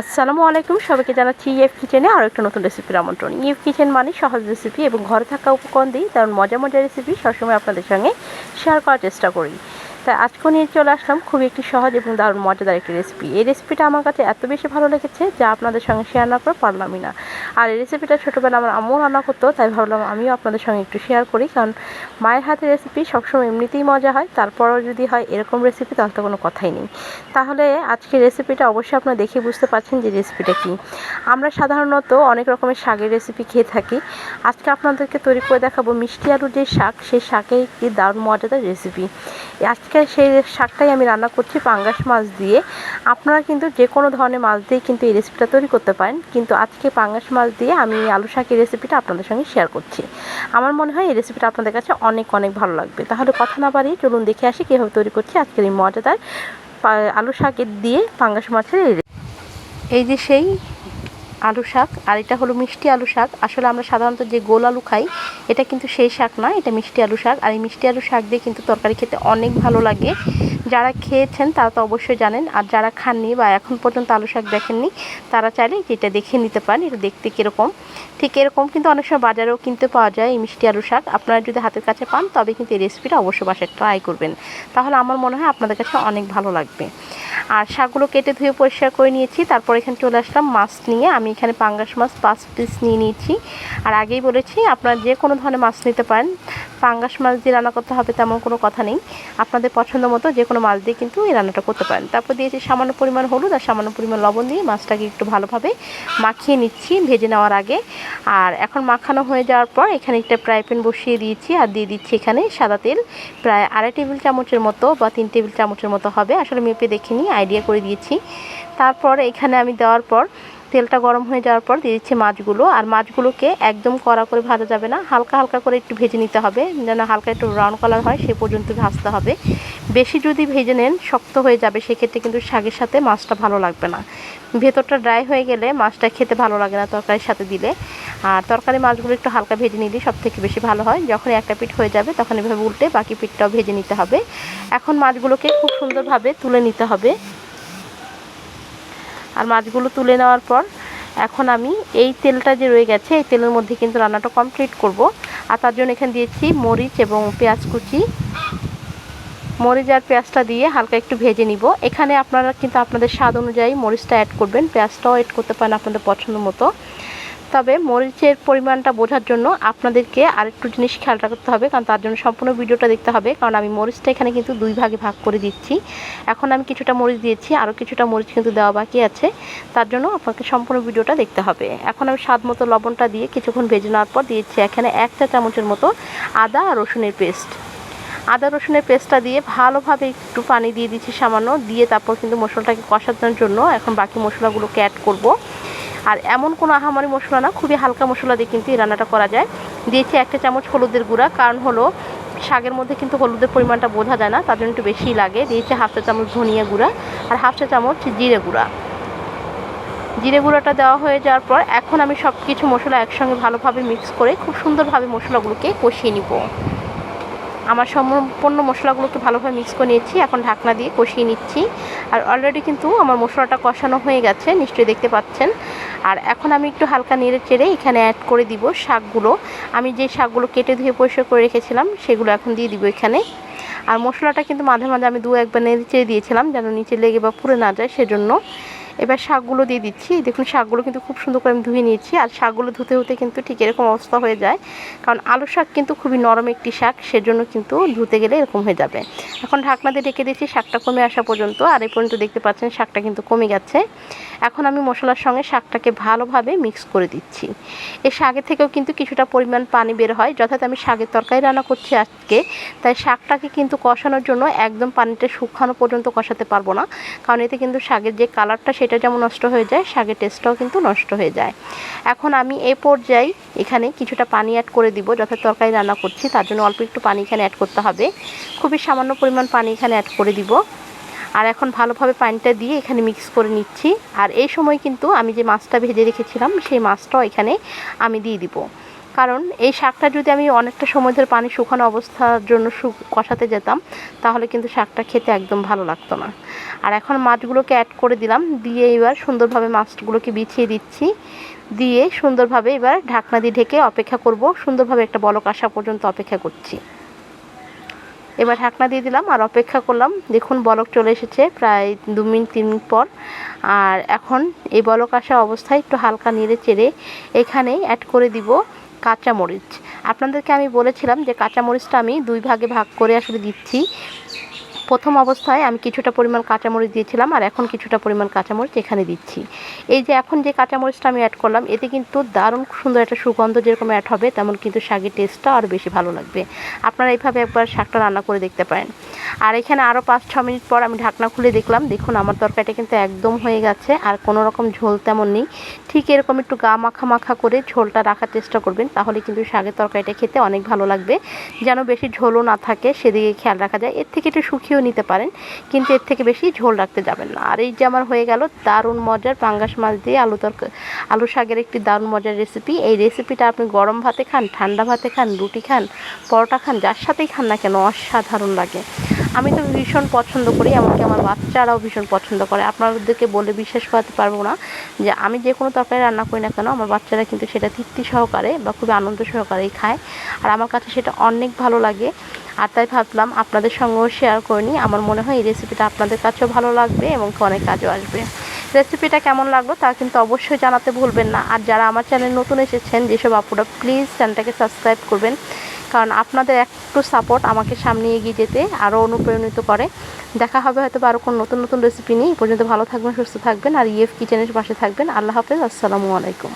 আসসালামু আলাইকুম, সবাইকে জানাচ্ছি ইএফ কিচেনে আরও একটা নতুন রেসিপির আমন্ত্রণ। ইএফ কিচেন মানে সহজ রেসিপি এবং ঘরে থাকা উপকরণ দিই তার মজা মজার রেসিপি সবসময় আপনাদের সঙ্গে শেয়ার করার চেষ্টা করি। তাই আজকে নিয়ে চলে আসলাম। খুবই একটি সহজ এবং দারুণ, মজাদার একটি রেসিপি এই রেসিপিটা আমার কাছে এত বেশি ভালো লেগেছে যা আপনাদের সঙ্গে শেয়ার না করে পারলামই না। আর এই রেসিপিটা ছোটোবেলা আমার আম্মু রান্না করতো, তাই ভাবলাম আমিও আপনাদের সঙ্গে একটু শেয়ার করি। কারণ মায়ের হাতের রেসিপি সবসময় এমনিতেই মজা হয়, তারপরও যদি হয় এরকম রেসিপি তাহলে তো কোনো কথাই নেই। তাহলে আজকে রেসিপিটা অবশ্যই আপনারা দেখে বুঝতে পারছেন যে রেসিপিটা কী। আমরা সাধারণত অনেক রকমের শাকের রেসিপি খেয়ে থাকি। আজকে আপনাদেরকে তৈরি করে দেখাবো মিষ্টি আলুর যে শাক, সেই শাকের একটি দারুণ, মজাদার রেসিপি আজকে সেই শাকটাই আমি রান্না করছি পাঙ্গাস মাছ দিয়ে। আপনারা কিন্তু যে কোনো ধরনের মাছ দিয়ে কিন্তু এই রেসিপিটা তৈরি করতে পারেন। কিন্তু আজকে পাঙ্গাস মাছ দিয়ে আমি আলু শাকের রেসিপিটা আপনাদের সঙ্গে শেয়ার করছি। আমার মনে হয় এই রেসিপিটা আপনাদের কাছে অনেক অনেক ভালো লাগবে। তাহলে কথা না বাড়িয়ে চলুন দেখে আসি কীভাবে তৈরি করছি আজকের এই মজাদার আলু শাকের দিয়ে পাঙ্গাস মাছের এই যে সেই আলু শাক, আর এটা হলো মিষ্টি আলু শাক। আসলে আমরা সাধারণত যে গোল আলু খাই, এটা কিন্তু সেই শাক না, এটা মিষ্টি আলু শাক। আর এই মিষ্টি আলু শাক দিয়ে কিন্তু তরকারি খেতে অনেক ভালো লাগে। যারা খেয়েছেন তারা তো অবশ্যই জানেন। আর যারা খাননি বা এখন পর্যন্ত আলু শাক দেখেননি, তারা চাইলে যেটা দেখে নিতে পারেন, এটা দেখতে কীরকম। ঠিক এরকম কিন্তু অনেক সময় বাজারেও কিনতে পাওয়া যায় এই মিষ্টি আলু শাক। আপনারা যদি হাতের কাছে পান, তবে কিন্তু এই রেসিপিটা অবশ্যই বাসায় ট্রাই করবেন। তাহলে আমার মনে হয় আপনাদের কাছে অনেক ভালো লাগবে। আর শাকগুলো কেটে ধুয়ে পরিষ্কার করে নিয়েছি, তারপর এখানে চলে আসলাম মাছ নিয়ে। আমি এখানে পাঙ্গাস মাছ পাঁচ পিস নিয়ে নিয়েছি। আর আগেই বলেছি, আপনারা যে কোনো ধরনের মাছ নিতে পারেন। পাঙ্গাস মাছ দিয়ে রান্না করতে হবে তেমন কোনো কথা নেই। আপনাদের পছন্দ মতো যে কোনো মাছ দিয়ে কিন্তু এই রান্নাটা করতে পারেন। তারপর দিয়েছি সামান্য পরিমাণ হলুদ আর সামান্য পরিমাণ লবণ দিয়ে মাছটাকে একটু ভালোভাবে মাখিয়ে নিচ্ছি ভেজে নেওয়ার আগে। আর এখন মাখানো হয়ে যাওয়ার পর এখানে একটা ফ্রাই প্যান বসিয়ে দিয়েছি আর দিয়ে দিচ্ছি এখানে সাদা তেল। প্রায় আড়াই টেবিল চামচের মতো বা তিন টেবিল চামচের মতো হবে। আসলে মেপে দেখিনি আইডিয়া করে দিয়েছি। তারপর এখানে আমি দেওয়ার পর তেলটা গরম হয়ে যাওয়ার পর দিয়ে দিচ্ছি মাছগুলো। আর মাছগুলোকে একদম কড়া করে ভাজা যাবে না, হালকা হালকা করে একটু ভেজে নিতে হবে, যেন হালকা একটু ব্রাউন কালার হয়, সে পর্যন্ত ভাজতে হবে। বেশি যদি ভেজে নেন, শক্ত হয়ে যাবে, সেক্ষেত্রে কিন্তু শাকের সাথে মাছটা ভালো লাগবে না। ভেতরটা ড্রাই হয়ে গেলে মাছটা খেতে ভালো লাগে না তরকারির সাথে দিলে। আর তরকারি মাছগুলো একটু হালকা ভেজে নিলে সব থেকে বেশি ভালো হয়। যখন একটা পিঠ হয়ে যাবে, তখন এভাবে উল্টে বাকি পিঠটাও ভেজে নিতে হবে। এখন মাছগুলোকে খুব সুন্দরভাবে তুলে নিতে হবে। আর মাছগুলো তুলে নেওয়ার পর এখন আমি এই তেলটা যে রয়ে গেছে, এই তেলের মধ্যে কিন্তু রান্নাটা কমপ্লিট করব। আর তার জন্য এখানে দিয়েছি মরিচ এবং পেঁয়াজ কুচি। মরিচ আর পেঁয়াজটা দিয়ে হালকা একটু ভেজে নিব। এখানে আপনারা কিন্তু আপনাদের স্বাদ অনুযায়ী মরিচটা অ্যাড করবেন। পেঁয়াজটাও অ্যাড করতে পারেন আপনাদের পছন্দ মতো। তবে মরিচের পরিমাণটা বোঝার জন্য আপনাদেরকে আরেকটু জিনিস খেয়াল রাখতে হবে, কারণ তার জন্য সম্পূর্ণ ভিডিওটা দেখতে হবে। কারণ আমি মরিচটা এখানে কিন্তু দুই ভাগে ভাগ করে দিচ্ছি। এখন আমি কিছুটা মরিচ দিয়েছি আরও কিছুটা মরিচ কিন্তু দেওয়া বাকি আছে। তার জন্য আপনাকে সম্পূর্ণ ভিডিওটা দেখতে হবে। এখন আমি স্বাদ মতো লবণটা দিয়ে কিছুক্ষণ ভেজে নেওয়ার পর দিয়েছি এখানে এক চা চামচের মতো আদা আর রসুনের পেস্ট। আদা রসুনের পেস্টটা দিয়ে ভালোভাবে একটু পানি দিয়ে দিচ্ছি সামান্য, দিয়ে তারপর কিন্তু মশলাটাকে কষানোর জন্য এখন বাকি মশলাগুলোকে অ্যাড করব। আর এমন কোনো আহামারি মশলা না, খুবই হালকা মশলা দিয়ে কিন্তু এই রান্নাটা করা যায়। দিয়েছি একটা চামচ হলুদের গুঁড়া, কারণ হলো শাকের মধ্যে কিন্তু হলুদের পরিমাণটা বোঝা যায় না, তার জন্য একটু বেশিই লাগে। দিয়েছি হাফ চা চামচ ধনিয়া গুঁড়া আর হাফ চা চামচ জিরে গুঁড়া। জিরে গুঁড়োটা দেওয়া হয়ে যাওয়ার পর এখন আমি সব কিছু মশলা একসঙ্গে ভালোভাবে মিক্স করে খুব সুন্দরভাবে মশলাগুলোকে কষিয়ে নিব। আমার সম্পূর্ণ মশলাগুলোকে ভালোভাবে মিক্স করে নিয়েছি, এখন ঢাকনা দিয়ে কষিয়ে নিচ্ছি। আর অলরেডি কিন্তু আমার মশলাটা কষানো হয়ে গেছে, নিশ্চয়ই দেখতে পাচ্ছেন। আর এখন আমি একটু হালকা নেড়ে চেড়ে এখানে অ্যাড করে দিব শাকগুলো। আমি যে শাকগুলো কেটে ধুয়ে পরিষ্কার করে রেখেছিলাম, সেগুলো এখন দিয়ে দিব এখানে। আর মশলাটা কিন্তু মাঝে মাঝে আমি দু একবার নেড়ে চেড়ে দিয়েছিলাম, যেন নিচে লেগে বা পুড়ে না যায়, সেজন্য। এবার শাকগুলো দিয়ে দিচ্ছি। দেখুন, শাকগুলো কিন্তু খুব সুন্দর করে আমি ধুয়ে নিয়েছি। আর শাকগুলো ধুতে ধুতে কিন্তু ঠিক এরকম অবস্থা হয়ে যায়। কারণ আলু শাক কিন্তু খুবই নরম একটি শাক, সেজন্য কিন্তু ধুতে গেলে এরকম হয়ে যাবে। এখন ঢাকনা দিয়ে ঢেকে দিচ্ছি শাকটা কমে আসা পর্যন্ত। আর এই পর্যন্ত দেখতে পাচ্ছেন, শাকটা কিন্তু কমে গেছে। এখন আমি মশলার সঙ্গে শাকটাকে ভালোভাবে মিক্স করে দিচ্ছি। এই শাকের থেকেও কিন্তু কিছুটা পরিমাণ পানি বের হয়। যথাৎ আমি শাকের তরকারি রান্না করছি আজকে, তাই শাকটাকে কিন্তু কষানোর জন্য একদম পানিটা শুকানো পর্যন্ত কষাতে পারব না। কারণ এতে কিন্তু শাকের যে কালারটা সেটা যেমন নষ্ট হয়ে যায়, শাকের টেস্টটাও কিন্তু নষ্ট হয়ে যায়। এখন আমি এ পর্যায়ে এখানে কিছুটা পানি অ্যাড করে দিব, যথা তরকারি রান্না করছি, তার জন্য অল্প একটু পানি এখানে অ্যাড করতে হবে। খুবই সামান্য পরিমাণ পানি এখানে অ্যাড করে দিব। আর এখন ভালোভাবে পানিটা দিয়ে এখানে মিক্স করে নিচ্ছি। আর এই সময় কিন্তু আমি যে মাছটা ভেজে রেখেছিলাম, সেই মাছটাও এখানে আমি দিয়ে দিব। কারণ এই শাকটা যদি আমি অনেকটা সময় ধরে পানি শুকানো অবস্থার জন্য কষাতে যেতাম, তাহলে কিন্তু শাকটা খেতে একদম ভালো লাগতো না। আর এখন মাছগুলোকে অ্যাড করে দিলাম, দিয়ে এবার সুন্দরভাবে মাছগুলোকে বিছিয়ে দিচ্ছি। দিয়ে সুন্দরভাবে এবার ঢাকনা দিয়ে ঢেকে অপেক্ষা করব, সুন্দরভাবে একটা বলক আসা পর্যন্ত অপেক্ষা করছি। এবার ঢাকনা দিয়ে দিলাম আর অপেক্ষা করলাম, দেখুন বলক চলে এসেছে প্রায় দু মিনিট, তিন মিনিট পর। আর এখন এই বলক আসা অবস্থায় একটু হালকা নেড়ে চেড়ে এখানে অ্যাড করে দিব কাঁচামরিচ। আপনাদেরকে আমি বলেছিলাম যে কাঁচামরিচটা আমি দুই ভাগে ভাগ করে আসলে দিচ্ছি। প্রথম অবস্থায় আমি কিছুটা পরিমাণ কাঁচামরিচ দিয়েছিলাম আর এখন কিছুটা পরিমাণ কাঁচামরিচ এখানে দিচ্ছি। এই যে এখন যে কাঁচামরিচটা আমি অ্যাড করলাম, এতে কিন্তু দারুণ সুন্দর একটা সুগন্ধ যেরকম অ্যাড হবে, তেমন কিন্তু শাকের টেস্টটা আরও বেশি ভালো লাগবে। আপনারা এইভাবে একবার শাকটা রান্না করে দেখতে পারেন। আর এখানে আরও পাঁচ ছ মিনিট পর আমি ঢাকনা খুলে দেখলাম, দেখুন আমার তরকারিটা কিন্তু একদম হয়ে গেছে আর কোনো রকম ঝোল তেমন নেই। ঠিক এরকম একটু গা মাখা মাখা করে ঝোলটা রাখার চেষ্টা করবেন, তাহলে কিন্তু শাকের তরকারিটা খেতে অনেক ভালো লাগবে। যেন বেশি ঝোলও না থাকে, সেদিকে খেয়াল রাখা যায়। এর থেকে একটু শুকিয়েও নিতে পারেন, কিন্তু এর থেকে বেশি ঝোল রাখতে যাবেন না। আর এই যে আমার হয়ে গেল দারুণ মজার পাঙ্গাস মাছ দিয়ে আলু তরকারি আলু শাকের একটি দারুণ মজার রেসিপি এই রেসিপিটা আপনি গরম ভাতে খান, ঠান্ডা ভাতে খান, রুটি খান, পরোটা খান, যার সাথেই খান না কেন, অসাধারণ লাগে। আমি তো ভীষণ পছন্দ করি, এমনকি আমার বাচ্চারাও ভীষণ পছন্দ করে। আপনাদেরকে বলে বিশ্বাস করাতে পারব না যে আমি যে কোনো তরকারি রান্না করি না কেন, আমার বাচ্চারা কিন্তু সেটা তৃপ্তি সহকারে বা খুবই আনন্দ সহকারেই খায়। আর আমার কাছে সেটা অনেক ভালো লাগে। আর তাই ভাবলাম আপনাদের সঙ্গেও শেয়ার করে নিই। আমার মনে হয় এই রেসিপিটা আপনাদের কাছেও ভালো লাগবে এবং অনেক কাজও আসবে। রেসিপিটা কেমন লাগল তা কিন্তু অবশ্যই জানাতে ভুলবেন না। আর যারা আমার চ্যানেল নতুন এসেছেন, যেসব আপুরা প্লিজ চ্যানেলটাকে সাবস্ক্রাইব করবেন। কারণ আপনাদের একটু সাপোর্ট আমাকে সামনে এগিয়ে যেতে আরও অনুপ্রাণিত করে। দেখা হবে হয়তো আরও কোনো নতুন নতুন রেসিপি নিয়ে। পর্যন্ত ভালো থাকবেন, সুস্থ থাকবেন। আর ইএফ কিচেনের পাশে থাকবেন। আল্লাহ হাফেজ। আসসালামু আলাইকুম।